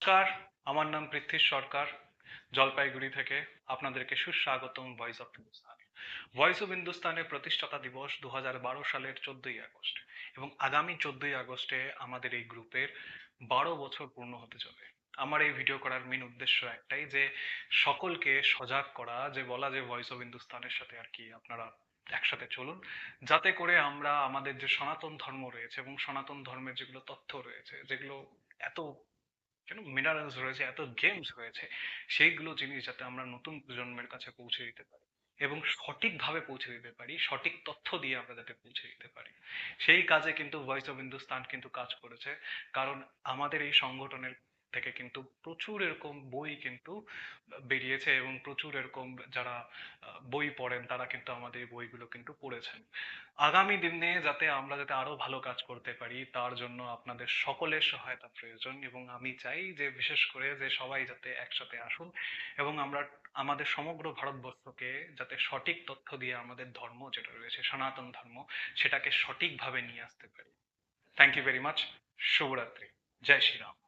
নমস্কার, আমার নাম পৃথ্বীশ সরকার, জলপাইগুড়ি থেকে আপনাদেরকে সুস্বাগতম voice of Hindustan voice of হিন্দুস্তানের প্রতিষ্ঠাতা দিবস দু সালের চোদ্দই আগস্ট এবং আগামী চোদ্দই আগস্টে আমাদের এই গ্রুপের বারো বছর পূর্ণ হতে চলে। আমার এই ভিডিও করার মেন উদ্দেশ্য একটাই যে সকলকে সজাগ করা, যে বলা যে ভয়েস অফ হিন্দুস্তানের সাথে আর কি আপনারা একসাথে চলুন, যাতে করে আমরা আমাদের যে সনাতন ধর্ম রয়েছে এবং সনাতন ধর্মের যেগুলো তথ্য রয়েছে, যেগুলো এত কেন মিনারেলস রয়েছে, এত গেমস রয়েছে, সেইগুলো জিনিস যাতে আমরা নতুন প্রজন্মের কাছে পৌঁছে দিতে পারি এবং সঠিকভাবে পৌঁছে দিতে পারি, সঠিক তথ্য দিয়ে আমরা যাতে পৌঁছে দিতে পারি। সেই কাজে কিন্তু ভয়েস অফ হিন্দুস্তান কিন্তু কাজ করেছে, কারণ আমাদের এই সংগঠনের থেকে কিন্তু প্রচুর এরকম বই কিন্তু বেরিয়েছে এবং প্রচুর এরকম যারা বই পড়েন তারা কিন্তু আমাদের এই বইগুলো কিন্তু পড়েছেন। আগামী দিনে যাতে আমরা যাতে আরও ভালো কাজ করতে পারি, তার জন্য আপনাদের সকলের সহায়তা প্রয়োজন এবং আমি চাই যে বিশেষ করে যে সবাই যাতে একসাথে আসুন এবং আমরা আমাদের সমগ্র ভারতবর্ষকে যাতে সঠিক তথ্য দিয়ে আমাদের ধর্ম যেটা রয়েছে, সনাতন ধর্ম, সেটাকে সঠিকভাবে নিয়ে আসতে পারি। থ্যাংক ইউ ভেরি মাচ শুভরাত্রি। জয় শ্রীরাম।